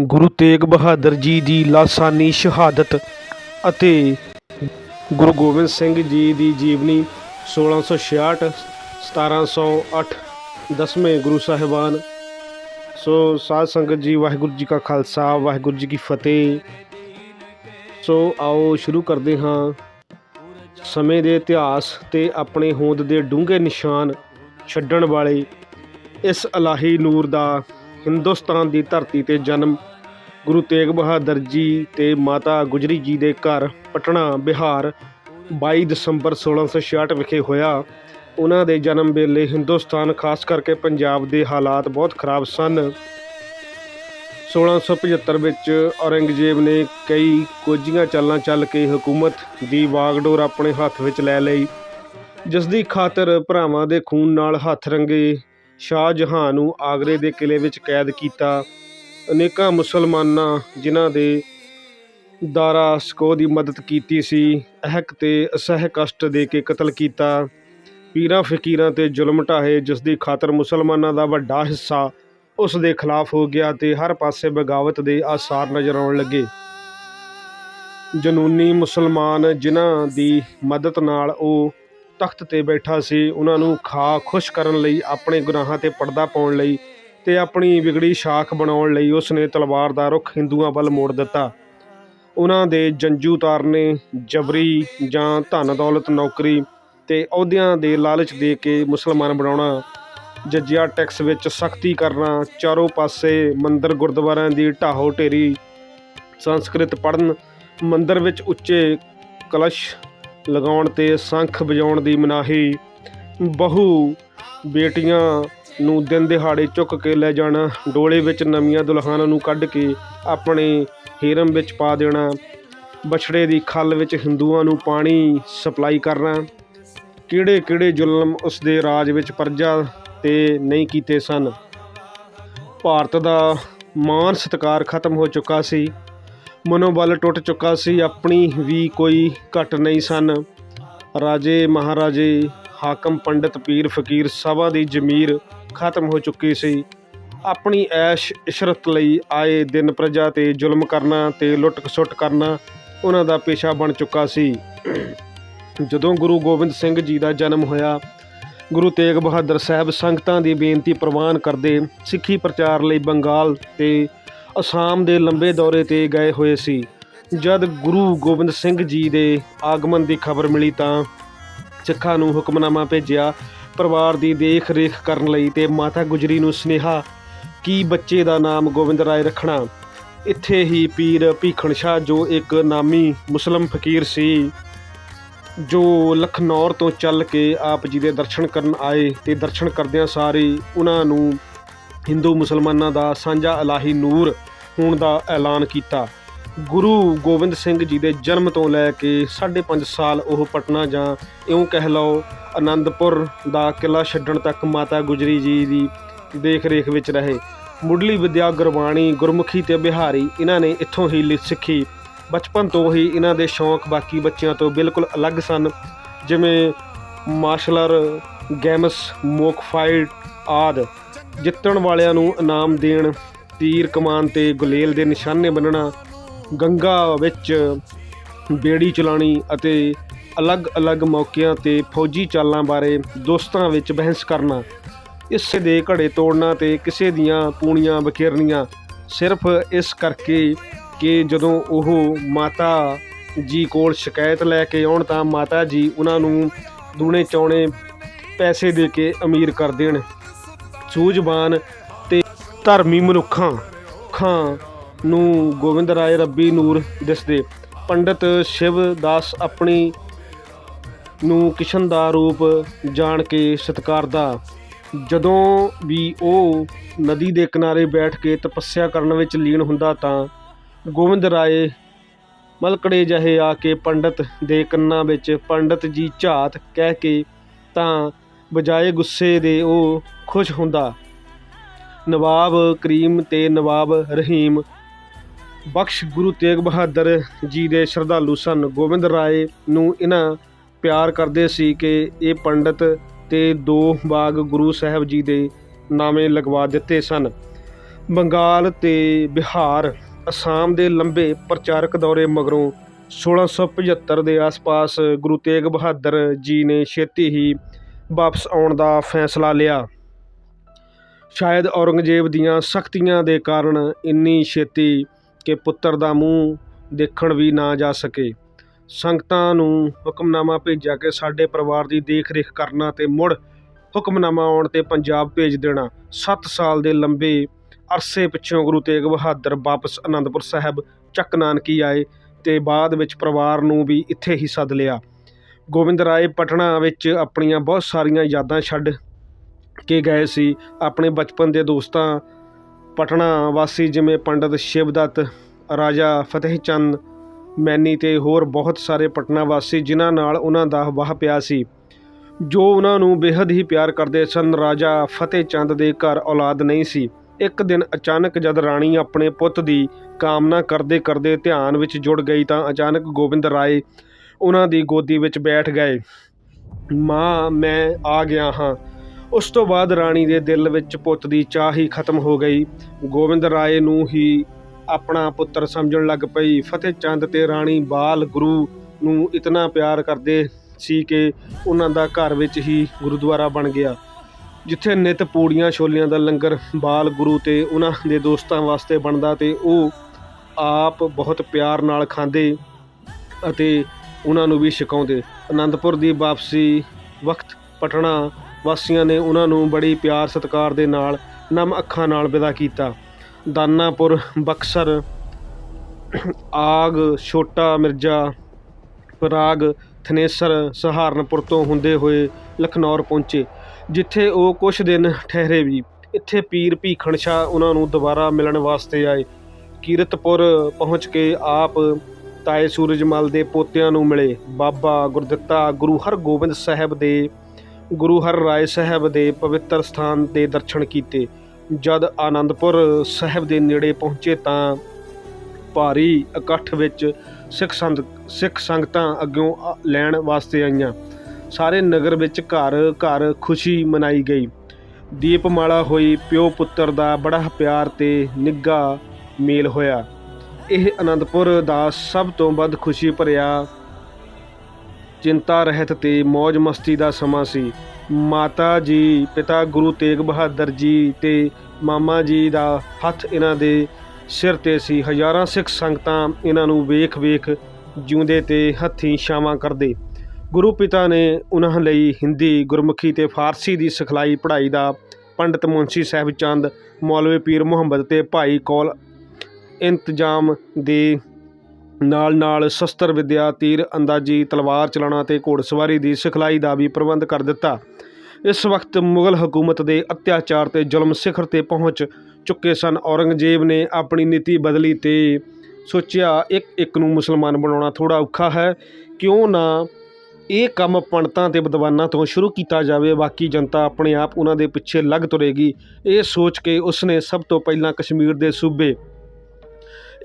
ਗੁਰੂ ਤੇਗ ਬਹਾਦਰ ਜੀ ਦੀ ਲਾਸਾਨੀ ਸ਼ਹਾਦਤ ਅਤੇ ਗੁਰੂ ਗੋਬਿੰਦ ਸਿੰਘ ਜੀ ਦੀ ਜੀਵਨੀ 1666 1708 ਦਸਵੇਂ ਗੁਰੂ ਸਾਹਿਬਾਨ। ਸੋ ਸਾਧ ਸੰਗਤ ਜੀ, ਵਾਹਿਗੁਰੂ ਜੀ ਕਾ ਖਾਲਸਾ, ਵਾਹਿਗੁਰੂ ਜੀ ਕੀ ਫਤਿਹ। ਸੋ ਆਓ ਸ਼ੁਰੂ ਕਰਦੇ ਹਾਂ। ਸਮੇਂ ਦੇ ਇਤਿਹਾਸ ਤੇ ਆਪਣੇ ਹੋਂਦ ਦੇ ਡੂੰਘੇ ਨਿਸ਼ਾਨ ਛੱਡਣ ਵਾਲੇ ਇਸ ਅਲਾਹੀ ਨੂਰ ਦਾ ਹਿੰਦੁਸਤਾਨ ਦੀ ਧਰਤੀ ਤੇ ਜਨਮ, ਗੁਰੂ ਤੇਗ ਬਹਾਦਰ ਜੀ ਤੇ ਮਾਤਾ ਗੁਜਰੀ ਜੀ ਦੇ ਘਰ, ਪਟਨਾ, ਬਿਹਾਰ 22 ਦਸੰਬਰ 1666 ਵਿਖੇ ਹੋਇਆ। ਉਹਨਾਂ ਦੇ ਜਨਮ ਵੇਲੇ ਹਿੰਦੁਸਤਾਨ, ਖਾਸ ਕਰਕੇ ਪੰਜਾਬ ਦੇ ਹਾਲਾਤ ਬਹੁਤ ਖਰਾਬ ਸਨ। 1675 ਵਿੱਚ ਔਰੰਗਜ਼ੇਬ ਨੇ ਕਈ ਕੋਝੀਆਂ ਚਾਲਾਂ ਚੱਲ ਕੇ ਹਕੂਮਤ ਦੀ ਵਾਗਡੋਰ ਆਪਣੇ ਹੱਥ ਵਿੱਚ ਲੈ ਲਈ ਜਿਸ ਦੀ ਖਾਤਰ ਭਰਾਵਾਂ ਦੇ ਖੂਨ ਨਾਲ ਹੱਥ ਰੰਗੇ ਸ਼ਾਹ ਜਹਾਂ ਨੂੰ ਆਗਰੇ ਦੇ ਕਿਲੇ ਵਿੱਚ ਕੈਦ ਕੀਤਾ। ਅਨੇਕਾਂ ਮੁਸਲਮਾਨਾਂ ਜਿਨ੍ਹਾਂ ਦੇ ਦਾਰਾ ਸਕੋ ਦੀ ਮਦਦ ਕੀਤੀ ਸੀ, ਅਹਿਕ ਤੇ ਅਸਹਿ ਕਸ਼ਟ ਦੇ ਕੇ ਕਤਲ ਕੀਤਾ। ਪੀਰਾਂ ਫਕੀਰਾਂ ਤੇ ਜ਼ੁਲਮ ਢਾਹੇ, ਜਿਸ ਦੀ ਖਾਤਰ ਮੁਸਲਮਾਨਾਂ ਦਾ ਵੱਡਾ ਹਿੱਸਾ ਉਸ ਦੇ ਖਿਲਾਫ ਹੋ ਗਿਆ ਤੇ ਹਰ ਪਾਸੇ ਬਗਾਵਤ ਦੇ ਆਸਾਰ ਨਜ਼ਰ ਆਉਣ ਲੱਗੇ। ਜਨੂਨੀ ਮੁਸਲਮਾਨ ਜਿਨ੍ਹਾਂ ਦੀ ਮਦਦ ਨਾਲ ਉਹ ਤਖਤ ਤੇ ਬੈਠਾ ਸੀ। ਉਹਨਾਂ ਨੂੰ ਖਾ ਖੁਸ਼ ਕਰਨ ਲਈ, ਆਪਣੇ ਗੁਨਾਹਾਂ ਤੇ ਪਰਦਾ ਪਾਉਣ ਲਈ ਤੇ ਆਪਣੀ ਵਿਗੜੀ ਸ਼ਾਖ ਬਣਾਉਣ ਲਈ ਉਸ ਨੇ ਤਲਵਾਰ ਦਾ ਰੁਖ ਹਿੰਦੂਆਂ ਵੱਲ ਮੋੜ ਦਿੱਤਾ। ਉਹਨਾਂ ਦੇ ਜੰਜੂ ਤਾਰਨੇ, ਜਬਰੀ ਜਾਂ ਧਨ ਦੌਲਤ ਨੌਕਰੀ ਤੇ ਅਹੁਦਿਆਂ ਦੇ ਲਾਲਚ ਦੇ ਕੇ ਮੁਸਲਮਾਨ ਬਣਾਉਣਾ, ਜੱਜਿਆ ਟੈਕਸ ਵਿੱਚ ਸਖਤੀ ਕਰਨਾ, ਚਾਰੋਂ ਪਾਸੇ ਮੰਦਰ ਗੁਰਦੁਆਰਿਆਂ ਦੀ ਢਾਹੋ ਢੇਰੀ ਸੰਸਕ੍ਰਿਤ ਪੜਨ ਮੰਦਰ ਵਿੱਚ ਉੱਚੇ ਕਲਸ਼ ਲਗਾਉਣ ਤੇ ਸੰਖ ਵਜਾਉਣ ਦੀ ਮਨਾਹੀ। ਬਹੂ ਬੇਟੀਆਂ ਨੂੰ ਦਿਨ ਦਿਹਾੜੇ ਚੁੱਕ ਕੇ ਲੈ ਜਾਣਾ, ਡੋਲੇ ਵਿੱਚ ਨਵੀਆਂ ਦੁਲਹਾਨਾਂ ਨੂੰ ਕੱਢ ਕੇ ਆਪਣੇ ਹੀਰਮ ਵਿੱਚ ਪਾ ਦੇਣਾ, ਬਛੜੇ ਦੀ ਖੱਲ ਵਿੱਚ ਹਿੰਦੂਆਂ ਨੂੰ ਪਾਣੀ ਸਪਲਾਈ ਕਰਨਾ ਕਿਹੜੇ ਕਿਹੜੇ ਜ਼ੁਲਮ ਉਸ ਦੇ ਰਾਜ ਵਿੱਚ ਪਰਜਾ ਤੇ ਨਹੀਂ ਕੀਤੇ ਸਨ। ਭਾਰਤ ਦਾ ਮਾਨ ਸਤਕਾਰ ਖਤਮ ਹੋ ਚੁੱਕਾ ਸੀ। ਮਨੋਬਲ ਟੁੱਟ ਚੁੱਕਾ ਸੀ, ਆਪਣੀ ਵੀ ਕੋਈ ਘਟ ਨਹੀਂ ਸਨ। ਰਾਜੇ ਮਹਾਰਾਜੇ ਹਾਕਮ ਪੰਡਤ ਪੀਰ ਫਕੀਰ ਸਭਾ ਦੀ ਜ਼ਮੀਰ ਖਤਮ ਹੋ ਚੁੱਕੀ ਸੀ। ਆਪਣੀ ਐਸ਼ ਇਸ਼ਰਤ ਲਈ ਆਏ ਦਿਨ ਪ੍ਰਜਾ ਤੇ ਜ਼ੁਲਮ ਕਰਨਾ ਤੇ ਲੁੱਟ ਖਸੁੱਟ ਕਰਨਾ ਉਹਨਾਂ ਦਾ ਪੇਸ਼ਾ ਬਣ ਚੁੱਕਾ ਸੀ। ਜਦੋਂ ਗੁਰੂ ਗੋਬਿੰਦ ਸਿੰਘ ਜੀ ਦਾ ਜਨਮ ਹੋਇਆ, ਗੁਰੂ ਤੇਗ ਬਹਾਦਰ ਸਾਹਿਬ ਸੰਗਤਾਂ ਦੀ ਬੇਨਤੀ ਪ੍ਰਵਾਨ ਕਰਦੇ ਸਿੱਖੀ ਪ੍ਰਚਾਰ ਲਈ ਬੰਗਾਲ ਤੇ ਅਸਾਮ ਦੇ ਲੰਬੇ ਦੌਰੇ ਤੇ ਗਏ ਹੋਏ ਸੀ। ਜਦ ਗੁਰੂ ਗੋਬਿੰਦ ਸਿੰਘ ਜੀ ਦੇ ਆਗਮਨ ਦੀ ਖਬਰ ਮਿਲੀ ਤਾਂ ਸਿੱਖਾਂ ਨੂੰ ਹੁਕਮਨਾਮਾ ਭੇਜਿਆ। ਪਰਿਵਾਰ ਦੀ ਦੇਖ ਰੇਖ ਕਰਨ ਲਈ ਤੇ ਮਾਤਾ ਗੁਜਰੀ ਨੂੰ ਸੁਨੇਹਾ, ਕਿ ਬੱਚੇ ਦਾ ਨਾਮ ਗੋਬਿੰਦ ਰਾਏ ਰੱਖਣਾ? ਇੱਥੇ ਹੀ ਪੀਰ ਭੀਖਣ ਸ਼ਾਹ, ਜੋ ਇੱਕ ਨਾਮੀ ਮੁਸਲਮ ਫਕੀਰ ਸੀ, ਜੋ ਲਖਨੌਰ ਤੋਂ ਚੱਲ ਕੇ ਆਪ ਜੀ ਦੇ ਦਰਸ਼ਨ ਕਰਨ ਆਏ ਤੇ ਦਰਸ਼ਨ ਕਰਦਿਆਂ ਸਾਰੇ ਉਹਨਾਂ ਨੂੰ ਹਿੰਦੂ ਮੁਸਲਮਾਨਾਂ ਦਾ ਸਾਂਝਾ ਇਲਾਹੀ ਨੂਰ ਹੋਣ ਦਾ ਐਲਾਨ ਕੀਤਾ। ਗੁਰੂ ਗੋਬਿੰਦ ਸਿੰਘ ਜੀ ਦੇ ਜਨਮ ਤੋਂ ਲੈ ਕੇ 5.5 ਸਾਲ ਉਹ ਪਟਨਾ ਜਾਂ ਇਉਂ ਕਹਿ ਲਓ ਆਨੰਦਪੁਰ ਦਾ ਕਿਲਾ ਛੱਡਣ ਤੱਕ ਮਾਤਾ ਗੁਜਰੀ ਜੀ ਦੀ ਦੇਖ ਰੇਖ ਵਿੱਚ ਰਹੇ। ਮੁੱਢਲੀ ਵਿਦਿਆ ਗੁਰਬਾਣੀ ਗੁਰਮੁਖੀ ਤੇ ਬਿਹਾਰੀ ਇਹਨਾਂ ਨੇ ਇੱਥੋਂ ਹੀ ਲਿਖ ਸਿੱਖੀ। ਬਚਪਨ ਤੋਂ ਹੀ ਇਹਨਾਂ ਦੇ ਸ਼ੌਂਕ ਬਾਕੀ ਬੱਚਿਆਂ ਤੋਂ ਬਿਲਕੁਲ ਅਲੱਗ ਸਨ। ਜਿਵੇਂ ਮਾਰਸ਼ਲਰ, ਗੇਮਸ, ਮੋਕ ਫਾਈਟ ਆਦ। ਜਿੱਤਣ ਵਾਲਿਆਂ ਨੂੰ ਇਨਾਮ ਦੇਣ ਤੀਰ ਕਮਾਨ ਤੇ ਗੁਲੇਲ ਦੇ ਨਿਸ਼ਾਨੇ ਬੰਨਣਾ, ਗੰਗਾ ਵਿੱਚ ਬੇੜੀ ਚਲਾਣੀ ਅਤੇ ਅਲੱਗ-ਅਲੱਗ ਮੌਕਿਆਂ ਤੇ ਫੌਜੀ ਚਾਲਾਂ ਬਾਰੇ ਦੋਸਤਾਂ ਵਿੱਚ ਬਹਿਸ ਕਰਨਾ, ਇਸੇ ਦੇ ਘੜੇ ਤੋੜਨਾ ਤੇ ਕਿਸੇ ਦੀਆਂ ਪੂਣੀਆਂ ਬਖੇਰਨੀਆਂ ਸਿਰਫ ਇਸ ਕਰਕੇ ਕਿ ਜਦੋਂ ਉਹ ਮਾਤਾ ਜੀ ਕੋਲ ਸ਼ਿਕਾਇਤ ਲੈ ਕੇ ਆਉਣ ਤਾਂ ਮਾਤਾ ਜੀ ਉਹਨਾਂ ਨੂੰ ਦੂਣੇ ਚੌਣੇ ਪੈਸੇ ਦੇ ਕੇ ਅਮੀਰ ਕਰ ਦੇਣ। ਸੂਝਬਾਨ ਧਰਮੀ ਮਨੁੱਖਾਂ ਖਾਂ ਨੂੰ ਗੋਬਿੰਦ ਰਾਏ ਰੱਬੀ ਨੂਰ ਦਿਸਦੇ। ਪੰਡਿਤ ਸ਼ਿਵ ਦਾਸ ਆਪਣੀ ਨੂੰ ਕਿਸ਼ਨ ਦਾ ਰੂਪ ਜਾਣ ਕੇ ਸਤਿਕਾਰਦਾ ਜਦੋਂ ਵੀ ਉਹ ਨਦੀ ਦੇ ਕਿਨਾਰੇ ਬੈਠ ਕੇ ਤਪੱਸਿਆ ਕਰਨ ਵਿੱਚ ਲੀਨ ਹੁੰਦਾ ਤਾਂ ਗੋਬਿੰਦ ਰਾਏ ਮਲਕੜੇ ਜਿਹੇ ਆ ਕੇ ਪੰਡਤ ਦੇ ਕੰਨਾਂ ਵਿੱਚ ਪੰਡਤ ਜੀ ਝਾਤ ਕਹਿ ਕੇ ਤਾਂ ਬਜਾਏ ਗੁੱਸੇ ਦੇ ਉਹ ਖੁਸ਼ ਹੁੰਦਾ। ਨਵਾਬ ਕਰੀਮ ਤੇ ਨਵਾਬ ਰਹੀਮ। ਬਖਸ਼ ਗੁਰੂ ਤੇਗ ਬਹਾਦਰ ਜੀ ਦੇ ਸ਼ਰਧਾਲੂ ਸਨ। ਗੋਬਿੰਦ ਰਾਏ ਨੂੰ ਇਹਨਾਂ ਪਿਆਰ ਕਰਦੇ ਸੀ ਕਿ ਇਹ ਪੰਡਤ ਤੇ ਦੋ ਬਾਗ ਗੁਰੂ ਸਾਹਿਬ ਜੀ ਦੇ ਨਾਮੇ ਲਗਵਾ ਦਿੱਤੇ ਸਨ। ਬੰਗਾਲ ਤੇ ਬਿਹਾਰ, ਅਸਾਮ ਦੇ ਲੰਬੇ ਪ੍ਰਚਾਰਕ ਦੌਰੇ ਮਗਰੋਂ 1675 ਦੇ ਆਸ-ਪਾਸ ਗੁਰੂ ਤੇਗ ਬਹਾਦਰ ਜੀ ਨੇ ਛੇਤੀ ਹੀ ਵਾਪਸ ਆਉਣ ਦਾ ਫੈਸਲਾ ਲਿਆ। ਸ਼ਾਇਦ ਔਰੰਗਜ਼ੇਬ ਦੀਆਂ ਸਖਤੀਆਂ ਦੇ ਕਾਰਨ ਇੰਨੀ ਛੇਤੀ ਕਿ ਪੁੱਤਰ ਦਾ ਮੂੰਹ ਦੇਖਣ ਵੀ ਨਾ ਜਾ ਸਕੇ। ਸੰਗਤਾਂ ਨੂੰ ਹੁਕਮਨਾਮਾ ਭੇਜਿਆ ਕਿ ਸਾਡੇ ਪਰਿਵਾਰ ਦੀ ਦੇਖ-ਰੇਖ ਕਰਨਾ ਤੇ ਮੁੜ ਹੁਕਮਨਾਮਾ ਆਉਣ ਤੇ ਪੰਜਾਬ ਭੇਜ ਦੇਣਾ। 7 ਸਾਲ ਦੇ ਲੰਬੇ ਅਰਸੇ ਪਿੱਛੋਂ ਗੁਰੂ ਤੇਗ ਬਹਾਦਰ ਵਾਪਸ ਅਨੰਦਪੁਰ ਸਾਹਿਬ ਚੱਕ ਨਾਨਕੀ ਆਏ ਤੇ ਬਾਅਦ ਵਿੱਚ ਪਰਿਵਾਰ ਨੂੰ ਵੀ ਇੱਥੇ ਹੀ ਸੱਦ ਲਿਆ। ਗੋਬਿੰਦ ਰਾਏ ਪਟਨਾ ਵਿੱਚ ਆਪਣੀਆਂ ਬਹੁਤ ਸਾਰੀਆਂ ਯਾਦਾਂ ਛੱਡ ਕੇ ਗਏ ਸੀ। ਆਪਣੇ ਬਚਪਨ ਦੇ ਦੋਸਤਾਂ, ਪਟਨਾ ਵਾਸੀ ਜਿਵੇਂ ਪੰਡਤ ਸ਼ਿਵਦੱਤ, ਰਾਜਾ ਫਤਿਹ ਚੰਦ, ਮੈਨੀ ਤੇ ਹੋਰ ਬਹੁਤ ਸਾਰੇ ਪਟਨਾ ਵਾਸੀ ਜਿਨ੍ਹਾਂ ਨਾਲ ਉਹਨਾਂ ਦਾ ਵਾਹ ਪਿਆ ਸੀ। ਜੋ ਉਹਨਾਂ ਨੂੰ ਬੇहद ਹੀ ਪਿਆਰ ਕਰਦੇ ਸਨ, ਰਾਜਾ ਫਤਿਹ ਚੰਦ ਦੇ ਘਰ ਔਲਾਦ ਨਹੀਂ ਸੀ। ਇੱਕ ਦਿਨ ਅਚਾਨਕ ਜਦ ਰਾਣੀ ਆਪਣੇ ਪੁੱਤ ਦੀ ਕਾਮਨਾ ਕਰਦੇ ਕਰਦੇ ਧਿਆਨ ਵਿੱਚ ਜੁੜ ਗਈ ਤਾਂ ਅਚਾਨਕ ਗੋਬਿੰਦ ਰਾਏ ਉਹਨਾਂ ਦੀ ਗੋਦੀ ਵਿੱਚ ਬੈਠ ਗਏ। ਮਾਂ, ਮੈਂ ਆ ਗਿਆ ਹਾਂ। ਉਸ ਤੋਂ ਬਾਅਦ ਰਾਣੀ ਦੇ ਦਿਲ ਵਿੱਚ ਪੁੱਤ ਦੀ ਚਾਹ ਹੀ ਖਤਮ ਹੋ ਗਈ। ਗੋਬਿੰਦ ਰਾਏ ਨੂੰ ਹੀ ਆਪਣਾ ਪੁੱਤਰ ਸਮਝਣ ਲੱਗ ਪਈ। ਫਤਿਹ ਚੰਦ ਤੇ ਰਾਣੀ ਬਾਲ ਗੁਰੂ ਨੂੰ ਇਤਨਾ ਪਿਆਰ ਕਰਦੇ ਸੀ ਕਿ ਉਹਨਾਂ ਦਾ ਘਰ ਵਿੱਚ ਹੀ ਗੁਰਦੁਆਰਾ ਬਣ ਗਿਆ। ਜਿੱਥੇ ਨਿਤ ਪੂੜੀਆਂ ਛੋਲਿਆਂ ਦਾ ਲੰਗਰ ਬਾਲ ਗੁਰੂ ਤੇ ਉਹਨਾਂ ਦੇ ਦੋਸਤਾਂ ਵਾਸਤੇ ਬਣਦਾ ਤੇ ਉਹ ਆਪ ਬਹੁਤ ਪਿਆਰ ਨਾਲ ਖਾਂਦੇ ਅਤੇ ਉਹਨਾਂ ਨੂੰ ਵੀ ਛਕਾਉਂਦੇ। ਅਨੰਦਪੁਰ ਦੀ ਵਾਪਸੀ ਵਕਤ ਪਟਨਾ ਵਾਸੀਆਂ ਨੇ ਉਹਨਾਂ ਨੂੰ ਬੜੀ ਪਿਆਰ ਸਤਿਕਾਰ ਦੇ ਨਾਲ ਨਮ ਅੱਖਾਂ ਨਾਲ ਵਿਦਾ ਕੀਤਾ। ਦਾਨਾਪੁਰ, ਬਕਸਰ, ਆਗ, ਛੋਟਾ ਮਿਰਜ਼ਾ ਪਰਾਗ ਥਨੇਸਰ, ਸਹਾਰਨਪੁਰ ਤੋਂ ਹੁੰਦੇ ਹੋਏ ਲਖਨੌਰ ਪਹੁੰਚੇ, ਜਿੱਥੇ ਉਹ ਕੁਝ ਦਿਨ ਠਹਿਰੇ ਵੀ। ਇੱਥੇ ਪੀਰ ਭੀਖਣ ਸ਼ਾਹ ਉਹਨਾਂ ਨੂੰ ਦੁਬਾਰਾ ਮਿਲਣ ਵਾਸਤੇ ਆਏ। ਕੀਰਤਪੁਰ ਪਹੁੰਚ ਕੇ ਆਪ ਤਾਏ ਸੂਰਜਮਲ ਦੇ ਪੋਤਿਆਂ ਨੂੰ ਮਿਲੇ। ਬਾਬਾ ਗੁਰਦਿੱਤਾ ਗੁਰੂ ਹਰਗੋਬਿੰਦ ਸਾਹਿਬ ਦੇ ਗੁਰੂ ਹਰ ਰਾਏ ਸਾਹਿਬ ਦੇ ਪਵਿੱਤਰ ਸਥਾਨ ਦੇ ਦਰਸ਼ਨ ਕੀਤੇ। ਜਦ ਆਨੰਦਪੁਰ ਸਾਹਿਬ ਦੇ ਨੇੜੇ ਪਹੁੰਚੇ ਤਾਂ ਭਾਰੀ ਇਕੱਠ ਵਿੱਚ ਸਿੱਖ ਸੰਗ, ਸਿੱਖ ਸੰਗਤਾਂ ਅੱਗੋਂ ਲੈਣ ਵਾਸਤੇ ਆਈਆਂ। ਸਾਰੇ ਨਗਰ ਵਿੱਚ ਘਰ ਘਰ ਖੁਸ਼ੀ ਮਨਾਈ ਗਈ। ਦੀਪਮਾਲਾ ਹੋਈ, ਪਿਓ ਪੁੱਤਰ ਦਾ ਬੜਾ ਪਿਆਰ ਤੇ ਨਿੱਘਾ ਮੇਲ ਹੋਇਆ। ਇਹ ਅਨੰਦਪੁਰ ਦਾ ਸਭ ਤੋਂ ਵੱਧ ਖੁਸ਼ੀ ਭਰਿਆ ਚਿੰਤਾ ਰਹਿਤ ਤੇ ਮौज ਮਸਤੀ ਦਾ ਸਮਾਂ ਸੀ। ਮਾਤਾ ਜੀ, ਪਿਤਾ ਗੁਰੂ ਤੇਗ ਬਹਾਦਰ ਜੀ ਤੇ ਮਾਮਾ ਜੀ ਦਾ ਹੱਥ ਇਹਨਾਂ ਦੇ ਸਿਰ ਤੇ ਸੀ। ਹਜ਼ਾਰਾਂ ਸਿੱਖ ਸੰਗਤਾਂ ਇਹਨਾਂ ਨੂੰ ਵੇਖ-ਵੇਖ ਜਿਉਂਦੇ ਤੇ ਹੱਥੀਂ ਛਾਵਾਂ ਕਰਦੇ। ਗੁਰੂ ਪਿਤਾ ਨੇ ਉਹਨਾਂ ਲਈ ਹਿੰਦੀ ਗੁਰਮੁਖੀ ਤੇ ਫਾਰਸੀ ਦੀ ਸਿਖਲਾਈ ਪੜ੍ਹਾਈ ਦਾ ਪੰਡਤ ਮੁੰਸ਼ੀ ਸਾਹਿਬ ਚੰਦ, ਮੌਲਵੀ ਪੀਰ ਮੁਹੰਮਦ ਤੇ ਭਾਈ ਕੌਲ ਇੰਤਜ਼ਾਮ ਦੇ ਨਾਲ ਨਾਲ ਸ਼ਸਤਰ ਵਿੱਦਿਆ ਤੀਰ ਅੰਦਾਜ਼ੀ ਤਲਵਾਰ ਚਲਾਉਣਾ ਅਤੇ ਘੋੜਸਵਾਰੀ ਦੀ ਸਿਖਲਾਈ ਦਾ ਵੀ ਪ੍ਰਬੰਧ ਕਰ ਦਿੱਤਾ। ਇਸ ਵਕਤ ਮੁਗਲ ਹਕੂਮਤ ਦੇ ਅਤਿਆਚਾਰ ਤੇ ਜ਼ੁਲਮ ਸਿਖਰ ਤੇ ਪਹੁੰਚ ਚੁੱਕੇ ਸਨ। ਔਰੰਗਜ਼ੇਬ ਨੇ ਆਪਣੀ ਨੀਤੀ ਬਦਲੀ ਤੇ ਸੋਚਿਆ ਇੱਕ ਇੱਕ ਨੂੰ ਮੁਸਲਮਾਨ ਬਣਾਉਣਾ ਥੋੜਾ ਔਖਾ ਹੈ। ਕਿਉਂ ਨਾ ਇਹ ਕੰਮ ਪੰਡਤਾਂ ਤੇ ਵਿਦਵਾਨਾਂ ਤੋਂ ਸ਼ੁਰੂ ਕੀਤਾ ਜਾਵੇ, ਬਾਕੀ ਜਨਤਾ ਆਪਣੇ ਆਪ ਉਹਨਾਂ ਦੇ ਪਿੱਛੇ ਲੱਗ ਤੁਰੇਗੀ। ਇਹ ਸੋਚ ਕੇ ਉਸਨੇ ਸਭ ਤੋਂ ਪਹਿਲਾਂ ਕਸ਼ਮੀਰ ਦੇ ਸੂਬੇ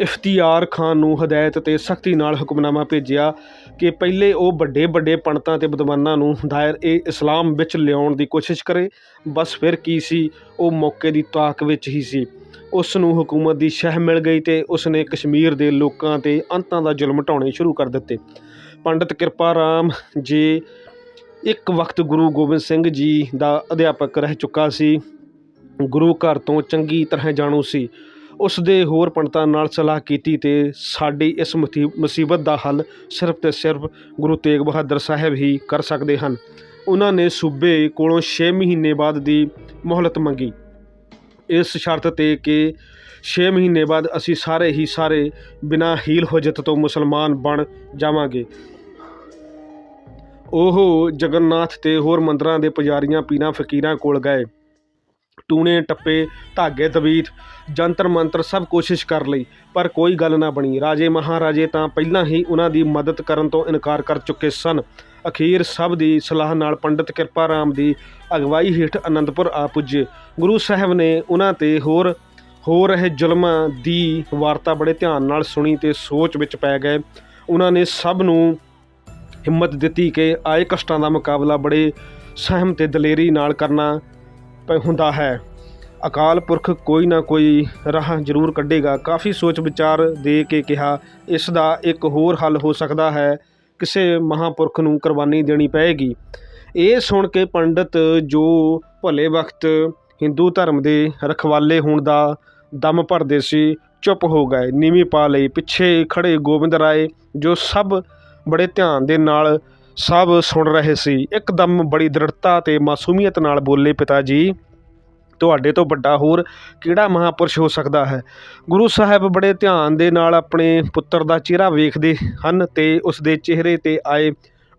ਇਫਤਿਆਰ ਖਾਨ ਨੂੰ ਹਦਾਇਤ ਤੇ ਸਖਤੀ ਨਾਲ ਹੁਕਮਨਾਮਾ ਭੇਜਿਆ ਕਿ ਪਹਿਲੇ ਉਹ ਵੱਡੇ ਵੱਡੇ ਪੰਡਤਾਂ ਤੇ ਵਿਦਵਾਨਾਂ ਨੂੰ ਦਾਇਰ ਇਹ ਇਸਲਾਮ ਵਿੱਚ ਲਿਆਉਣ ਦੀ ਕੋਸ਼ਿਸ਼ ਕਰੇ, ਬਸ ਫਿਰ ਕੀ ਸੀ, ਉਹ ਮੌਕੇ ਦੀ ਤਾਕ ਵਿੱਚ ਹੀ ਸੀ। ਉਸ ਨੂੰ ਹਕੂਮਤ ਦੀ ਸ਼ਹਿ ਮਿਲ ਗਈ ਤੇ ਉਸ ਨੇ ਕਸ਼ਮੀਰ ਦੇ ਲੋਕਾਂ ਤੇ ਅੰਤਾਂ ਦਾ ਜ਼ੁਲਮ ਢਾਉਣੇ ਸ਼ੁਰੂ ਕਰ ਦਿੱਤੇ। ਪੰਡਤ ਕਿਰਪਾ ਰਾਮ ਜੀ ਇੱਕ ਵਕਤ ਗੁਰੂ ਗੋਬਿੰਦ ਸਿੰਘ ਜੀ ਦਾ ਅਧਿਆਪਕ ਰਹਿ ਚੁੱਕਾ ਸੀ, ਗੁਰੂ ਘਰ ਤੋਂ ਚੰਗੀ ਤਰ੍ਹਾਂ ਜਾਣੂ ਸੀ। ਉਸ ਦੇ ਹੋਰ ਪੰਡਤਾਂ ਨਾਲ ਸਲਾਹ ਕੀਤੀ ਤੇ ਸਾਡੀ ਇਸ ਮੁਤੀ- ਮੁਸੀਬਤ ਦਾ ਹੱਲ ਸਿਰਫ ਤੇ ਸਿਰਫ ਗੁਰੂ ਤੇਗ ਬਹਾਦਰ ਸਾਹਿਬ ਹੀ ਕਰ ਸਕਦੇ ਹਨ। ਉਹਨਾਂ ਨੇ ਸੂਬੇ ਕੋਲੋਂ 6 ਮਹੀਨੇ ਬਾਅਦ ਦੀ ਮੋਹਲਤ ਮੰਗੀ। ਇਸ ਸ਼ਰਤ ਤੇ ਕਿ 6 ਮਹੀਨੇ ਬਾਅਦ ਅਸੀਂ ਸਾਰੇ ਹੀ ਸਾਰੇ ਬਿਨਾਂ ਹੀਲ ਹੁਜਤ ਤੋਂ ਮੁਸਲਮਾਨ ਬਣ ਜਾਵਾਂਗੇ। ਉਹ ਜਗਨਨਾਥ ਤੇ ਹੋਰ ਮੰਦਰਾਂ ਦੇ ਪੁਜਾਰੀਆਂ, ਪੀਰਾਂ, ਫਕੀਰਾਂ ਕੋਲ ਗਏ। ਟੂਣੇ ਟੱਪੇ, ਧਾਗੇ ਤਵੀਤ ਜੰਤਰ ਮੰਤਰ ਸਭ ਕੋਸ਼ਿਸ਼ ਕਰ ਲਈ, ਪਰ ਕੋਈ ਗੱਲ ਨਾ ਬਣੀ। ਰਾਜੇ ਮਹਾਰਾਜੇ ਤਾਂ ਪਹਿਲਾਂ ਹੀ ਉਹਨਾਂ ਦੀ ਮਦਦ ਕਰਨ ਤੋਂ ਇਨਕਾਰ ਕਰ ਚੁੱਕੇ ਸਨ। ਅਖੀਰ ਸਭ ਦੀ ਸਲਾਹ ਨਾਲ ਪੰਡਿਤ ਕਿਰਪਾ ਰਾਮ ਦੀ ਅਗਵਾਈ ਹੇਠ ਅਨੰਦਪੁਰ ਆ ਪੁੱਜੇ। ਗੁਰੂ ਸਾਹਿਬ ਨੇ ਉਹਨਾਂ ਤੇ ਹੋਰ ਹੋ ਰਹੇ ਜ਼ੁਲਮਾਂ ਦੀ ਵਾਰਤਾ ਬੜੇ ਧਿਆਨ ਨਾਲ ਸੁਣੀ ਤੇ ਸੋਚ ਵਿੱਚ ਪੈ ਗਏ। ਉਹਨਾਂ ਨੇ ਸਭ ਨੂੰ ਹਿੰਮਤ ਦਿੱਤੀ ਕਿ ਆਏ ਕਸ਼ਟਾਂ ਦਾ ਮੁਕਾਬਲਾ ਬੜੇ ਸਹਿਮ ਤੇ ਦਲੇਰੀ ਨਾਲ ਕਰਨਾ ਹੁੰਦਾ ਹੈ। ਅਕਾਲ ਪੁਰਖ ਕੋਈ ਨਾ ਕੋਈ ਰਾਹ ਜ਼ਰੂਰ ਕੱਢੇਗਾ। ਕਾਫੀ ਸੋਚ ਵਿਚਾਰ ਦੇ ਕੇ ਕਿਹਾ, ਇਸ ਦਾ ਇੱਕ ਹੋਰ ਹੱਲ ਹੋ ਸਕਦਾ ਹੈ। ਕਿਸੇ ਮਹਾਂਪੁਰਖ ਨੂੰ ਕੁਰਬਾਨੀ ਦੇਣੀ ਪਏਗੀ। ਇਹ ਸੁਣ ਕੇ ਪੰਡਤ ਜੋ ਭਲੇ ਵਕਤ ਹਿੰਦੂ ਧਰਮ ਦੇ ਰਖਵਾਲੇ ਹੋਣ ਦਾ ਦਮ ਭਰਦੇ ਸੀ, ਚੁੱਪ ਹੋ ਗਏ। ਨੀਵੀਂ ਪਾ ਲਈ। ਪਿੱਛੇ ਖੜੇ ਗੋਬਿੰਦ ਰਾਏ, ਜੋ ਸਭ ਬੜੇ ਧਿਆਨ ਦੇ ਨਾਲ ਸਭ ਸੁਣ ਰਹੇ ਸੀ। ਇੱਕਦਮ ਬੜੀ ਦ੍ਰਿੜਤਾ ਤੇ ਮਾਸੂਮੀਅਤ ਨਾਲ ਬੋਲੇ ਪਿਤਾ ਜੀ ਤੁਹਾਡੇ ਤੋਂ ਵੱਡਾ ਹੋਰ ਕਿਹੜਾ ਮਹਾਪੁਰਸ਼ ਹੋ ਸਕਦਾ ਹੈ? ਗੁਰੂ ਸਾਹਿਬ ਬੜੇ ਧਿਆਨ ਦੇ ਨਾਲ ਆਪਣੇ ਪੁੱਤਰ ਦਾ ਚਿਹਰਾ ਵੇਖਦੇ ਹਨ ਤੇ ਉਸ ਦੇ ਚਿਹਰੇ ਤੇ ਆਏ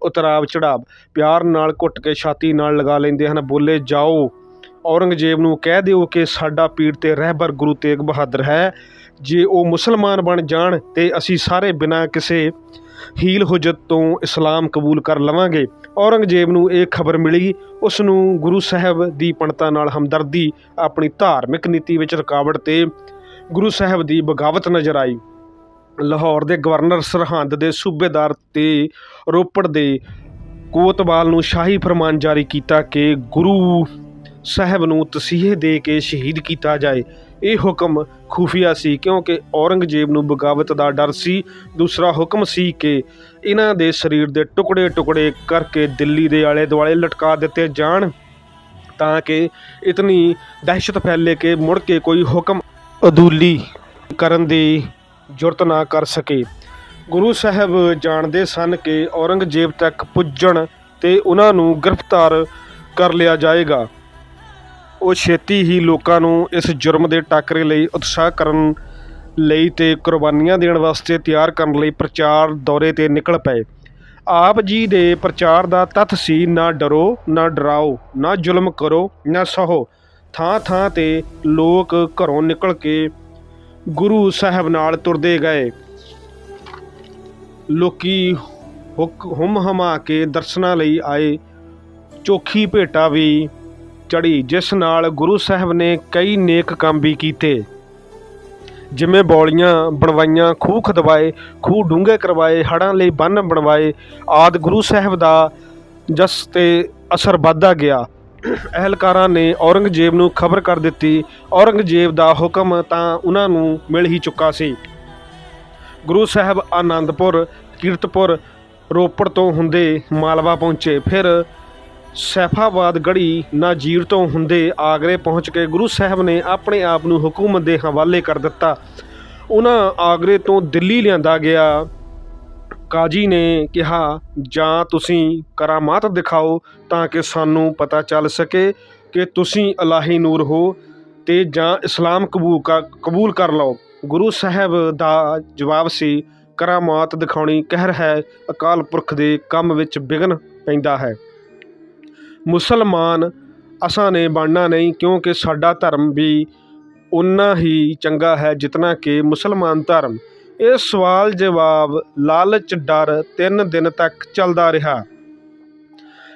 ਉਤਰਾਵ ਚੜਾਵ। ਪਿਆਰ ਨਾਲ ਘੁੱਟ ਕੇ ਛਾਤੀ ਨਾਲ ਲਗਾ ਲੈਂਦੇ ਹਨ, ਬੋਲੇ, ਜਾਓ। ਔਰੰਗਜ਼ੇਬ ਨੂੰ ਕਹਿ ਦਿਓ ਕਿ ਸਾਡਾ ਪੀਰ ਤੇ ਰਹਿਬਰ ਗੁਰੂ ਤੇਗ ਬਹਾਦਰ ਹੈ। ਜੇ ਉਹ ਮੁਸਲਮਾਨ ਬਣ ਜਾਣ ਤੇ ਅਸੀਂ ਸਾਰੇ ਬਿਨਾਂ ਕਿਸੇ ਹੀਲ ਹੁਜਤ ਤੋਂ ਇਸਲਾਮ ਕਬੂਲ ਕਰ ਲਵਾਂਗੇ। ਔਰੰਗਜ਼ੇਬ ਨੂੰ ਇਹ ਖਬਰ ਮਿਲੀ, ਉਸ ਨੂੰ ਗੁਰੂ ਸਾਹਿਬ ਦੀ ਪੰਡਤਾਂ ਨਾਲ ਹਮਦਰਦੀ ਆਪਣੀ ਧਾਰਮਿਕ ਨੀਤੀ ਵਿੱਚ ਰੁਕਾਵਟ ਤੇ ਗੁਰੂ ਸਾਹਿਬ ਦੀ ਬਗਾਵਤ ਨਜ਼ਰ ਆਈ। ਲਾਹੌਰ ਦੇ ਗਵਰਨਰ ਸਰਹੰਦ ਦੇ ਸੂਬੇਦਾਰ ਤੇ ਰੋਪੜ ਦੇ ਕੋਤਵਾਲ ਨੂੰ ਸ਼ਾਹੀ ਫਰਮਾਨ ਜਾਰੀ ਕੀਤਾ ਕਿ ਗੁਰੂ ਸਾਹਿਬ ਨੂੰ ਤਸੀਹੇ ਦੇ ਕੇ ਸ਼ਹੀਦ ਕੀਤਾ ਜਾਏ। ਇਹ ਹੁਕਮ ਖੂਫੀਆ ਸੀ ਕਿਉਂਕਿ ਔਰੰਗਜ਼ੇਬ ਨੂੰ ਬਗਾਵਤ ਦਾ ਡਰ ਸੀ। ਦੂਸਰਾ ਹੁਕਮ ਸੀ ਕਿ ਇਹਨਾਂ ਦੇ ਸਰੀਰ ਦੇ ਟੁਕੜੇ ਟੁਕੜੇ ਕਰਕੇ ਦਿੱਲੀ ਦੇ ਆਲੇ ਦੁਆਲੇ ਲਟਕਾ ਦਿੱਤੇ ਜਾਣ ਤਾਂ ਕਿ ਇਤਨੀ ਦਹਿਸ਼ਤ ਫੈਲੇ ਕਿ ਮੁੜ ਕੇ ਕੋਈ ਹੁਕਮ ਅਦੂਲੀ ਕਰਨ ਦੀ ਜੁਰਤ ਨਾ ਕਰ ਸਕੇ। ਗੁਰੂ ਸਾਹਿਬ ਜਾਣਦੇ ਸਨ ਕਿ ਔਰੰਗਜ਼ੇਬ ਤੱਕ ਪੁੱਜਣ ਤੇ ਉਹਨਾਂ ਨੂੰ ਗ੍ਰਿਫਤਾਰ ਕਰ ਲਿਆ ਜਾਏਗਾ। ਉਹ ਛੇਤੀ ਹੀ ਲੋਕਾਂ ਨੂੰ ਇਸ ਜੁਰਮ ਦੇ ਟਾਕਰੇ ਲਈ ਉਤਸ਼ਾਹ ਕਰਨ ਲਈ ਤੇ ਕੁਰਬਾਨੀਆਂ ਦੇਣ ਵਾਸਤੇ ਤਿਆਰ ਕਰਨ ਲਈ ਪ੍ਰਚਾਰ ਦੌਰੇ ਤੇ ਨਿਕਲ ਪਏ। ਆਪ ਜੀ ਦੇ ਪ੍ਰਚਾਰ ਦਾ ਤੱਥ ਸੀ, ਨਾ ਡਰੋ, ਨਾ ਡਰਾਓ, ਨਾ ਜ਼ੁਲਮ ਕਰੋ, ਨਾ ਸਹੋ। ਥਾਂ ਥਾਂ ਤੇ ਲੋਕ ਘਰੋਂ ਨਿਕਲ ਕੇ ਗੁਰੂ ਸਾਹਿਬ ਨਾਲ ਤੁਰਦੇ ਗਏ। ਲੋਕੀ ਹੁਕ ਹੁਮ ਹਮਾ ਕੇ ਦਰਸ਼ਨਾਂ ਲਈ ਆਏ। ਚੋਖੀ ਭੇਟਾ ਵੀ ਚੜੀ ਜਿਸ ਨਾਲ ਗੁਰੂ ਸਾਹਿਬ ਨੇ ਕਈ ਨੇਕ ਕੰਮ ਵੀ ਕੀਤੇ। ਜਿਵੇਂ ਬੌਲੀਆਂ ਬਣਵਾਈਆਂ, ਖੂਹ ਖਦਵਾਏ, ਖੂਹ ਡੂੰਘੇ ਕਰਵਾਏ ਹੜਾਂ ਲਈ ਬੰਨ ਬਣਵਾਏ, ਆਦ ਗੁਰੂ ਸਾਹਿਬ ਦਾ ਜਸ ਤੇ ਅਸਰ ਵੱਧਦਾ ਗਿਆ। ਅਹਿਲਕਾਰਾਂ ਨੇ ਔਰੰਗਜ਼ੇਬ ਨੂੰ ਖਬਰ ਕਰ ਦਿੱਤੀ, ਔਰੰਗਜ਼ੇਬ ਦਾ ਹੁਕਮ ਤਾਂ ਉਹਨਾਂ ਨੂੰ ਮਿਲ ਹੀ ਚੁੱਕਾ ਸੀ। ਗੁਰੂ ਸਾਹਿਬ ਆਨੰਦਪੁਰ, ਕੀਰਤਪੁਰ, ਰੋਪੜ ਤੋਂ ਹੁੰਦੇ ਮਾਲਵਾ ਪਹੁੰਚੇ। ਫਿਰ ਸੈਫਾਬਾਦ ਗੜੀ ਨਾਜੀਰ ਤੋਂ ਹੁੰਦੇ ਆਗਰੇ ਪਹੁੰਚ ਕੇ ਗੁਰੂ ਸਾਹਿਬ ਨੇ ਆਪਣੇ ਆਪ ਨੂੰ ਹਕੂਮਤ ਦੇ ਹਵਾਲੇ ਕਰ ਦਿੱਤਾ। ਉਹਨਾਂ ਆਗਰੇ ਤੋਂ ਦਿੱਲੀ ਲਿਆਂਦਾ ਗਿਆ। ਕਾਜੀ ਨੇ ਕਿਹਾ, ਜਾਂ ਤੁਸੀਂ ਕਰਾਮਾਤ ਦਿਖਾਓ ਤਾਂ ਕਿ ਸਾਨੂੰ ਪਤਾ ਚੱਲ ਸਕੇ ਕਿ ਤੁਸੀਂ ਇਲਾਹੀ ਨੂਰ ਹੋ ਤੇ ਜਾਂ ਇਸਲਾਮ ਕਬੂਲ ਕਰ ਕਬੂਲ ਕਰ ਲਓ। ਗੁਰੂ ਸਾਹਿਬ ਦਾ ਜਵਾਬ ਸੀ, ਕਰਾਮਾਤ ਦਿਖਾਉਣੀ ਕਹਿਰ ਹੈ, ਅਕਾਲ ਪੁਰਖ ਦੇ ਕੰਮ ਵਿੱਚ ਵਿਘਨ ਪੈਂਦਾ ਹੈ। ਮੁਸਲਮਾਨ ਅਸਾਂ ਨੇ ਬਣਨਾ ਨਹੀਂ, ਕਿਉਂਕਿ ਸਾਡਾ ਧਰਮ ਵੀ ਉਨਾ ਹੀ ਚੰਗਾ ਹੈ ਜਿਤਨਾ ਕਿ ਮੁਸਲਮਾਨ ਧਰਮ। ਇਹ ਸਵਾਲ ਜਵਾਬ ਲਾਲਚ, ਡਰ ਤਿੰਨ ਦਿਨ ਤੱਕ ਚੱਲਦਾ ਰਿਹਾ।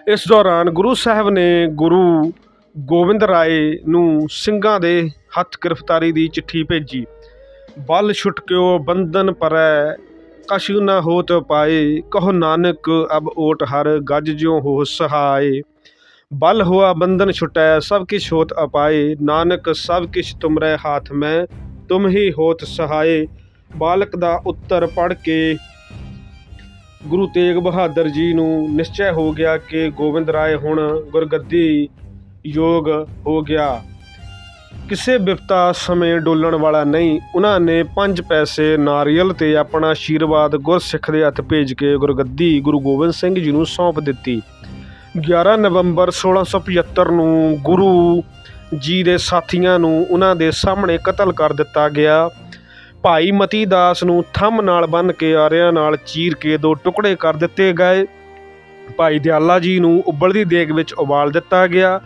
ਇਸ ਦੌਰਾਨ ਗੁਰੂ ਸਾਹਿਬ ਨੇ ਗੁਰੂ ਗੋਬਿੰਦ ਰਾਏ ਨੂੰ ਸਿੰਘਾਂ ਦੇ ਹੱਥ ਗ੍ਰਿਫਤਾਰੀ ਦੀ ਚਿੱਠੀ ਭੇਜੀ। ਬਲ ਛੁਟਕਿਓ, ਬੰਧਨ ਪਰੈ, ਕਛੂ ਨ ਹੋਤ ਪਾਏ, ਕਹੋ ਨਾਨਕ ਅਬ ਓਟ ਹਰ, ਗੱਜ ਜਿਉ ਹੋ ਸਹਾਏ। ਬਲ ਹੁਆ ਬੰਧਨ ਛੁਟੈ, ਸਭ ਕਿਛ ਹੋਤ ਅਪਾਏ। ਨਾਨਕ, ਸਭ ਕਿਛ ਤੁਮਰੇ ਹਾਥ ਮੈਂ, ਤੁਮ ਹੀ ਹੋਤ ਸਹਾਏ। ਬਾਲਕ ਦਾ ਉੱਤਰ ਪੜ੍ਹ ਕੇ ਗੁਰੂ ਤੇਗ ਬਹਾਦਰ ਜੀ ਨੂੰ ਨਿਸ਼ਚੈ ਹੋ ਗਿਆ ਕਿ ਗੋਬਿੰਦ ਰਾਏ ਹੁਣ ਗੁਰਗੱਦੀ ਯੋਗ ਹੋ ਗਿਆ। ਕਿਸੇ ਬਿਪਤਾ ਸਮੇਂ ਡੋਲਣ ਵਾਲਾ ਨਹੀਂ। ਉਹਨਾਂ ਨੇ ਪੰਜ ਪੈਸੇ ਨਾਰੀਅਲ ਤੇ ਆਪਣਾ ਆਸ਼ੀਰਵਾਦ ਗੁਰਸਿੱਖ ਦੇ ਹੱਥ ਭੇਜ ਕੇ ਗੁਰਗੱਦੀ ਗੁਰੂ ਗੋਬਿੰਦ ਸਿੰਘ ਜੀ ਨੂੰ ਸੌਂਪ ਦਿੱਤੀ। 11 ਨਵੰਬਰ 1675 ਨੂੰ ਗੁਰੂ ਜੀ ਦੇ ਸਾਥੀਆਂ ਨੂੰ ਉਹਨਾਂ ਦੇ ਸਾਹਮਣੇ ਕਤਲ ਕਰ ਦਿੱਤਾ ਗਿਆ। ਭਾਈ ਮਤੀ ਦਾਸ ਨੂੰ ਥੰਮ ਨਾਲ ਬੰਨ੍ਹ ਕੇ ਆਰਿਆਂ ਨਾਲ ਚੀਰ ਕੇ ਦੋ ਟੁਕੜੇ ਕਰ ਦਿੱਤੇ ਗਏ। ਭਾਈ ਦਿਆਲਾ ਜੀ ਨੂੰ ਉਬਲਦੀ ਦੇਗ ਵਿੱਚ ਉਬਾਲ ਦਿੱਤਾ ਗਿਆ।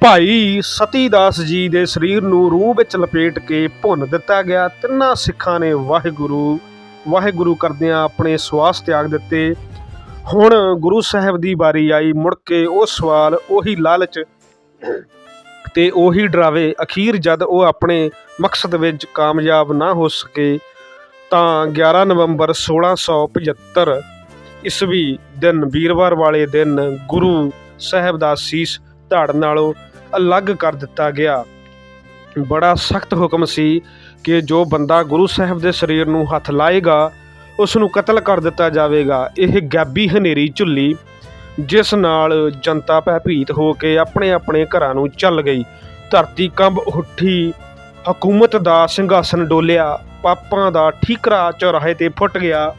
ਭਾਈ ਸਤੀ ਦਾਸ ਜੀ ਦੇ ਸਰੀਰ ਨੂੰ ਰੂਹ ਵਿੱਚ ਲਪੇਟ ਕੇ ਭੁੰਨ ਦਿੱਤਾ ਗਿਆ। ਤਿੰਨਾਂ ਸਿੱਖਾਂ ਨੇ ਵਾਹਿਗੁਰੂ ਵਾਹਿਗੁਰੂ ਕਰਦਿਆਂ ਆਪਣੇ ਸਵਾਸ ਤਿਆਗ ਦਿੱਤੇ। ਹੁਣ ਗੁਰੂ ਸਾਹਿਬ ਦੀ ਵਾਰੀ ਆਈ, ਮੁੜ ਕੇ ਉਹ ਸਵਾਲ, ਉਹੀ ਲਾਲਚ ਤੇ ਉਹੀ ਡਰਾਵੇ। ਅਖੀਰ ਜਦ ਉਹ ਆਪਣੇ ਮਕਸਦ ਵਿੱਚ ਕਾਮਯਾਬ ਨਾ ਹੋ ਸਕੇ, ਤਾਂ 11 ਨਵੰਬਰ 1675 ਈਸਵੀ ਦਿਨ, ਵੀਰਵਾਰ ਵਾਲੇ ਦਿਨ ਗੁਰੂ ਸਾਹਿਬ ਦਾ ਸੀਸ ਧੜ ਨਾਲੋਂ ਅਲੱਗ ਕਰ ਦਿੱਤਾ ਗਿਆ। ਬੜਾ ਸਖਤ ਹੁਕਮ ਸੀ ਕਿ ਜੋ ਬੰਦਾ ਗੁਰੂ ਸਾਹਿਬ ਦੇ ਸਰੀਰ ਨੂੰ ਹੱਥ ਲਾਏਗਾ ਉਸ ਨੂੰ ਕਤਲ ਕਰ ਦਿੱਤਾ ਜਾਵੇਗਾ। ਇਹ ਗੈਬੀ ਹਨੇਰੀ ਝੁੱਲੀ, ਜਿਸ ਨਾਲ ਜਨਤਾ ਭੈਭੀਤ ਹੋ ਕੇ ਆਪਣੇ ਆਪਣੇ ਘਰਾਂ ਨੂੰ ਚੱਲ ਗਈ। ਧਰਤੀ ਕੰਬ ਉੱਠੀ, ਹਕੂਮਤ ਦਾ ਸਿੰਘਾਸਨ ਡੋਲਿਆ, ਪਾਪਾਂ ਦਾ ਠੀਕਰਾ ਚੌਰਾਹੇ ਤੇ ਫੁੱਟ ਗਿਆ।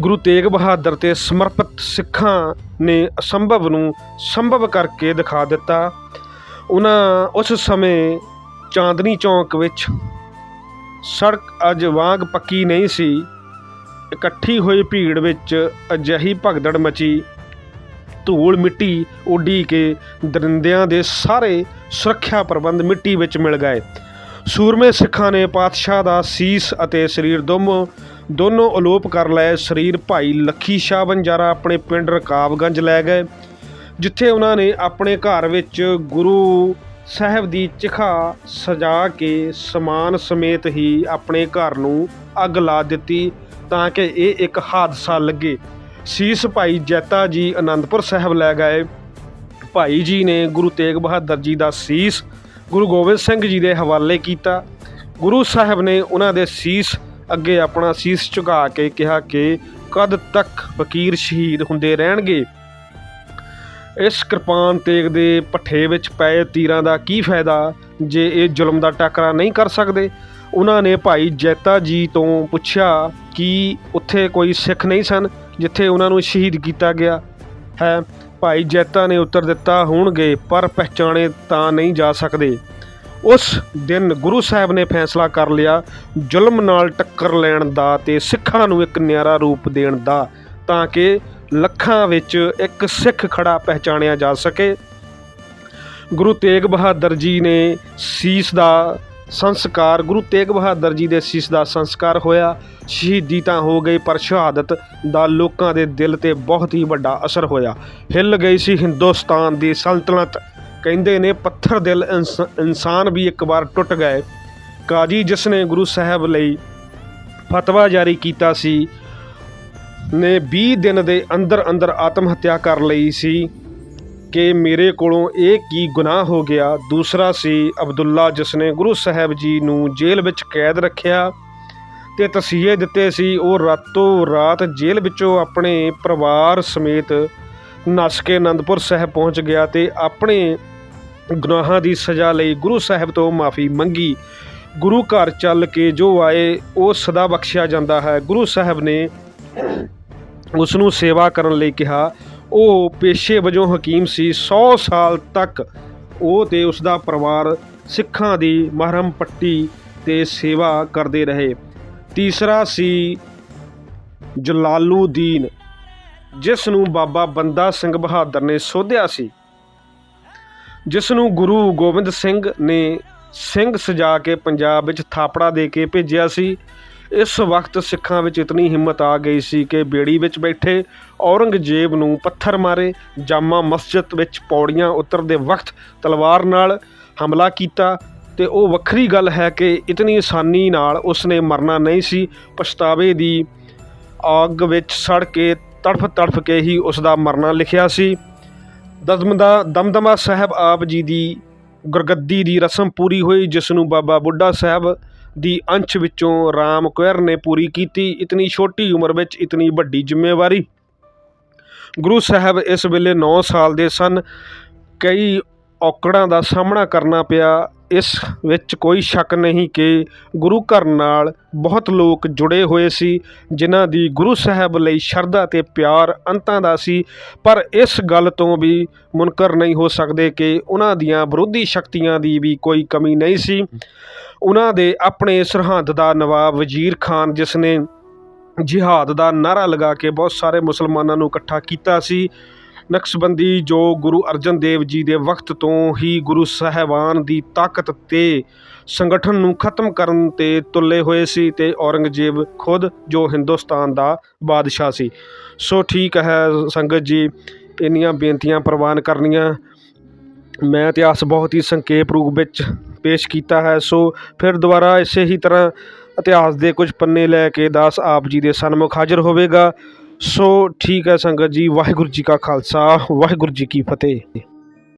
ਗੁਰੂ ਤੇਗ ਬਹਾਦਰ ਤੇ ਸਮਰਪਿਤ ਸਿੱਖਾਂ ਨੇ ਅਸੰਭਵ ਨੂੰ ਸੰਭਵ ਕਰਕੇ ਦਿਖਾ ਦਿੱਤਾ। ਉਹਨਾਂ ਉਸ ਸਮੇਂ ਚਾਂਦਨੀ ਚੌਂਕ ਵਿੱਚ ਸੜਕ ਅੱਜ ਵਾਂਗ ਪੱਕੀ ਨਹੀਂ ਸੀ। ਇਕੱਠੀ ਹੋਈ ਭੀੜ ਵਿੱਚ ਅਜਿਹੀ ਭਗਦੜ ਮਚੀ। ਧੂਲ ਮਿੱਟੀ ਉੱਡੀ ਕੇ ਦਰਿੰਦਿਆਂ ਦੇ ਸਾਰੇ ਸੁਰੱਖਿਆ ਪ੍ਰਬੰਧ ਮਿੱਟੀ ਵਿੱਚ ਮਿਲ ਗਏ। ਸੂਰਮੇ ਸਿੱਖਾਂ ਨੇ ਪਾਤਸ਼ਾਹ ਦਾ ਸੀਸ ਅਤੇ ਸਰੀਰ ਦੋਨੋਂ ਦੋਨੋਂ ਅਲੋਪ ਕਰ ਲਏ। ਸਰੀਰ ਭਾਈ ਲੱਖੀ ਸ਼ਾਹ ਬੰਜਾਰਾ ਆਪਣੇ ਪਿੰਡ ਰਕਾਬਗੰਜ ਲੈ ਗਏ, ਜਿੱਥੇ ਉਹਨਾਂ ਨੇ ਆਪਣੇ ਘਰ ਵਿੱਚ ਗੁਰੂ ਸਾਹਿਬ ਦੀ ਚਿਖਾ ਸਜਾ ਕੇ ਸਮਾਨ ਸਮੇਤ ਹੀ ਆਪਣੇ ਘਰ ਨੂੰ ਅੱਗ ਲਾ ਦਿੱਤੀ ਤਾਂ ਕਿ ਇਹ ਇੱਕ ਹਾਦਸਾ ਲੱਗੇ। ਸੀਸ ਭਾਈ ਜੈਤਾ ਜੀ ਆਨੰਦਪੁਰ ਸਾਹਿਬ ਲੈ ਗਏ। ਭਾਈ ਜੀ ਨੇ ਗੁਰੂ ਤੇਗ ਬਹਾਦਰ ਜੀ ਦਾ ਸੀਸ ਗੁਰੂ ਗੋਬਿੰਦ ਸਿੰਘ ਜੀ ਦੇ ਹਵਾਲੇ ਕੀਤਾ। ਗੁਰੂ ਸਾਹਿਬ ਨੇ ਉਹਨਾਂ ਦੇ ਸੀਸ ਅੱਗੇ ਆਪਣਾ ਸੀਸ ਝੁਕਾ ਕੇ ਕਿਹਾ ਕਿ ਕਦ ਤੱਕ ਫਕੀਰ ਸ਼ਹੀਦ ਹੁੰਦੇ ਰਹਿਣਗੇ? ਇਸ ਕਿਰਪਾਨ ਤੇਗ ਦੇ ਪੱਠੇ ਵਿੱਚ ਪਏ ਤੀਰਾਂ ਦਾ ਕੀ ਫਾਇਦਾ ਜੇ ਇਹ ਜ਼ੁਲਮ ਦਾ ਟਾਕਰਾ ਨਹੀਂ ਕਰ ਸਕਦੇ? ਉਹਨਾਂ ਨੇ ਭਾਈ ਜੈਤਾ ਜੀ ਤੋਂ ਪੁੱਛਿਆ ਕਿ ਉੱਥੇ ਕੋਈ ਸਿੱਖ ਨਹੀਂ ਸਨ ਜਿੱਥੇ ਉਹਨਾਂ ਨੂੰ ਸ਼ਹੀਦ ਕੀਤਾ ਗਿਆ ਹੈ। ਭਾਈ ਜੈਤਾ ਨੇ ਉੱਤਰ ਦਿੱਤਾ, ਹੋਣਗੇ, ਪਰ ਪਹਿਚਾਣੇ ਤਾਂ ਨਹੀਂ ਜਾ ਸਕਦੇ। ਉਸ ਦਿਨ ਗੁਰੂ ਸਾਹਿਬ ਨੇ ਫੈਸਲਾ ਕਰ ਲਿਆ, ਜ਼ੁਲਮ ਨਾਲ ਟੱਕਰ ਲੈਣ ਦਾ ਤੇ ਸਿੱਖਾਂ ਨੂੰ ਇੱਕ ਨਿਆਰਾ ਰੂਪ ਦੇਣ ਦਾ, ਤਾਂ ਕਿ ਲੱਖਾਂ ਵਿੱਚ ਇੱਕ ਸਿੱਖ ਖੜਾ ਪਹਿਚਾਣਿਆ ਜਾ ਸਕੇ। ਗੁਰੂ ਤੇਗ ਬਹਾਦਰ ਜੀ ਨੇ ਸੀਸ ਦਾ ਸੰਸਕਾਰ, ਗੁਰੂ ਤੇਗ ਬਹਾਦਰ ਜੀ ਦੇ ਸੀਸ ਦਾ ਸੰਸਕਾਰ ਹੋਇਆ। ਸ਼ਹੀਦੀ ਤਾਂ ਹੋ ਗਈ, ਪਰ ਸ਼ਹਾਦਤ ਦਾ ਲੋਕਾਂ ਦੇ ਦਿਲ ਤੇ ਬਹੁਤ ਹੀ ਵੱਡਾ ਅਸਰ ਹੋਇਆ। ਹਿੱਲ ਗਈ ਸੀ ਹਿੰਦੁਸਤਾਨ ਦੀ ਸਲਤਨਤ ਕਹਿੰਦੇ ਨੇ ਪੱਥਰ ਦਿਲ ਇਨਸ- ਇਨਸਾਨ ਵੀ ਇੱਕ ਵਾਰ ਟੁੱਟ ਗਏ। ਕਾਜੀ ਜਿਸ ਨੇ ਗੁਰੂ ਸਾਹਿਬ ਲਈ ਫਤਵਾ ਜਾਰੀ ਕੀਤਾ ਸੀ ਨੇ 20 ਦਿਨ ਦੇ ਅੰਦਰ ਅੰਦਰ ਆਤਮ ਹੱਤਿਆ ਕਰ ਲਈ ਸੀ ਕਿ ਮੇਰੇ ਕੋਲੋਂ ਇਹ ਕੀ ਗੁਨਾਹ ਹੋ ਗਿਆ? ਦੂਸਰਾ ਸੀ ਅਬਦੁੱਲਾ, ਜਿਸ ਨੇ ਗੁਰੂ ਸਾਹਿਬ ਜੀ ਨੂੰ ਜੇਲ੍ਹ ਵਿੱਚ ਕੈਦ ਰੱਖਿਆ ਤੇ ਤਸੀਹੇ ਦਿੱਤੇ ਸੀ। ਉਹ ਰਾਤੋਂ ਰਾਤ ਜੇਲ੍ਹ ਵਿੱਚੋਂ ਆਪਣੇ ਪਰਿਵਾਰ ਸਮੇਤ ਨੱਸ ਕੇ ਅਨੰਦਪੁਰ ਸਾਹਿਬ ਪਹੁੰਚ ਗਿਆ ਤੇ ਆਪਣੇ ਗੁਨਾਹਾਂ ਦੀ ਸਜ਼ਾ ਲਈ ਗੁਰੂ ਸਾਹਿਬ ਤੋਂ ਮਾਫੀ ਮੰਗੀ। ਗੁਰੂ ਘਰ ਚੱਲ ਕੇ ਜੋ ਆਏ, ਉਹ ਸਦਾ ਬਖਸ਼ਿਆ ਜਾਂਦਾ ਹੈ। ਗੁਰੂ ਸਾਹਿਬ ਨੇ ਉਸ ਨੂੰ ਸੇਵਾ ਕਰਨ ਲਈ ਕਿਹਾ। ਉਹ ਪੇਸ਼ੇ ਵਜੋਂ ਹਕੀਮ ਸੀ। 100 ਸਾਲ ਤੱਕ ਉਹ ਤੇ ਉਸ ਦਾ ਪਰਿਵਾਰ ਸਿੱਖਾਂ ਦੀ ਮਹਰਮ ਪੱਟੀ ਤੇ ਸੇਵਾ ਕਰਦੇ ਰਹੇ। ਤੀਸਰਾ ਸੀ ਜਲਾਲੂਦੀਨ ਜਿਸ ਨੂੰ ਬਾਬਾ ਬੰਦਾ ਸਿੰਘ ਬਹਾਦਰ ਨੇ ਸੋਧਿਆ ਸੀ। ਜਿਸ ਨੂੰ ਗੁਰੂ ਗੋਬਿੰਦ ਸਿੰਘ ਨੇ ਸਿੰਘ ਸਜਾ ਕੇ ਪੰਜਾਬ ਵਿੱਚ ਥਾਪੜਾ ਦੇ ਕੇ ਭੇਜਿਆ ਸੀ। ਇਸ ਵਕਤ ਸਿੱਖਾਂ ਵਿੱਚ ਇਤਨੀ ਹਿੰਮਤ ਆ ਗਈ ਸੀ ਕਿ ਬੇੜੀ ਵਿੱਚ ਬੈਠੇ ਔਰੰਗਜ਼ੇਬ ਨੂੰ ਪੱਥਰ ਮਾਰੇ, ਜਾਮਾ ਮਸਜਿਦ ਵਿੱਚ ਪੌੜੀਆਂ ਉਤਰਦੇ ਵਕਤ ਤਲਵਾਰ ਨਾਲ ਹਮਲਾ ਕੀਤਾ ਅਤੇ ਉਹ ਵੱਖਰੀ ਗੱਲ ਹੈ ਕਿ ਇਤਨੀ ਆਸਾਨੀ ਨਾਲ ਉਸਨੇ ਮਰਨਾ ਨਹੀਂ ਸੀ। ਪਛਤਾਵੇ ਦੀ ਆਗ ਵਿੱਚ ਸੜ ਕੇ ਤੜਫ ਤੜਫ ਕੇ ਹੀ ਉਸਦਾ ਮਰਨਾ ਲਿਖਿਆ ਸੀ। ਦਮਦਾ, ਦਮਦਮਾ ਸਾਹਿਬ ਆਪ ਜੀ ਦੀ ਗੁਰਗੱਦੀ ਦੀ ਰਸਮ ਪੂਰੀ ਹੋਈ, ਜਿਸ ਨੂੰ ਬਾਬਾ ਬੁੱਢਾ ਸਾਹਿਬ ਦੀ ਅੰਸ਼ ਵਿੱਚੋਂ ਰਾਮ ਕੁਇਰ ਨੇ ਪੂਰੀ ਕੀਤੀ ਇਤਨੀ ਛੋਟੀ ਉਮਰ ਵਿੱਚ ਇਤਨੀ ਵੱਡੀ ਜ਼ਿੰਮੇਵਾਰੀ। ਗੁਰੂ ਸਾਹਿਬ ਇਸ ਵੇਲੇ 9 ਸਾਲ ਦੇ ਸਨ। ਕਈ ਔਕੜਾਂ ਦਾ ਸਾਹਮਣਾ ਕਰਨਾ ਪਿਆ। ਇਸ ਵਿੱਚ ਕੋਈ ਸ਼ੱਕ ਨਹੀਂ ਕਿ ਗੁਰੂ ਘਰ ਨਾਲ ਬਹੁਤ ਲੋਕ ਜੁੜੇ ਹੋਏ ਸੀ, ਜਿਨ੍ਹਾਂ ਦੀ ਗੁਰੂ ਸਾਹਿਬ ਲਈ ਸ਼ਰਧਾ ਤੇ ਪਿਆਰ ਅੰਤਾਂ ਦਾ ਸੀ। ਪਰ ਇਸ ਗੱਲ ਤੋਂ ਵੀ ਮੁਨਕਰ ਨਹੀਂ ਹੋ ਸਕਦੇ ਕਿ ਉਹਨਾਂ ਦੀਆਂ ਵਿਰੋਧੀ ਸ਼ਕਤੀਆਂ ਦੀ ਵੀ ਕੋਈ ਕਮੀ ਨਹੀਂ ਸੀ। ਉਹਨਾਂ ਦੇ ਆਪਣੇ ਸਰਹੰਦ ਦਾ ਨਵਾਬ ਵਜ਼ੀਰ ਖਾਨ, ਜਿਸ ਨੇ ਜਿਹਾਦ ਦਾ ਨਾਰਾ ਲਗਾ ਕੇ ਬਹੁਤ ਸਾਰੇ ਮੁਸਲਮਾਨਾਂ ਨੂੰ ਇਕੱਠਾ ਕੀਤਾ ਸੀ। ਨਕਸ਼ਬੰਦੀ ਜੋ ਗੁਰੂ ਅਰਜਨ ਦੇਵ ਜੀ ਦੇ ਵਕਤ ਤੋਂ ਹੀ ਗੁਰੂ ਸਾਹਿਬਾਨ ਦੀ ਤਾਕਤ ਤੇ ਸੰਗਠਨ ਨੂੰ ਖਤਮ ਕਰਨ ਤੇ ਤੁਲੇ ਹੋਏ ਸੀ ਤੇ ਔਰੰਗਜ਼ੇਬ ਖੁਦ ਜੋ ਹਿੰਦੁਸਤਾਨ ਦਾ ਬਾਦਸ਼ਾਹ ਸੀ। ਸੋ ਠੀਕ ਹੈ ਸੰਗਤ ਜੀ, ਇੰਨੀਆਂ ਬੇਨਤੀਆਂ ਪ੍ਰਵਾਨ ਕਰਨੀਆਂ। ਮੈਂ ਇਤਿਹਾਸ ਬਹੁਤ ਹੀ ਸੰਖੇਪ ਰੂਪ ਵਿੱਚ ਪੇਸ਼ ਕੀਤਾ ਹੈ। ਸੋ ਫਿਰ ਦੁਬਾਰਾ ਇਸੇ ਹੀ ਤਰ੍ਹਾਂ ਇਤਿਹਾਸ ਦੇ ਕੁਝ ਪੰਨੇ ਲੈ ਕੇ ਦਾਸ ਆਪ ਜੀ ਦੇ ਸਨਮੁਖ ਹਾਜ਼ਰ ਹੋਵੇਗਾ। ਸੋ ਠੀਕ ਹੈ ਸੰਗਤ ਜੀ, ਵਾਹਿਗੁਰੂ ਜੀ ਕਾ ਖਾਲਸਾ, ਵਾਹਿਗੁਰੂ ਜੀ ਕੀ ਫਤਿਹ।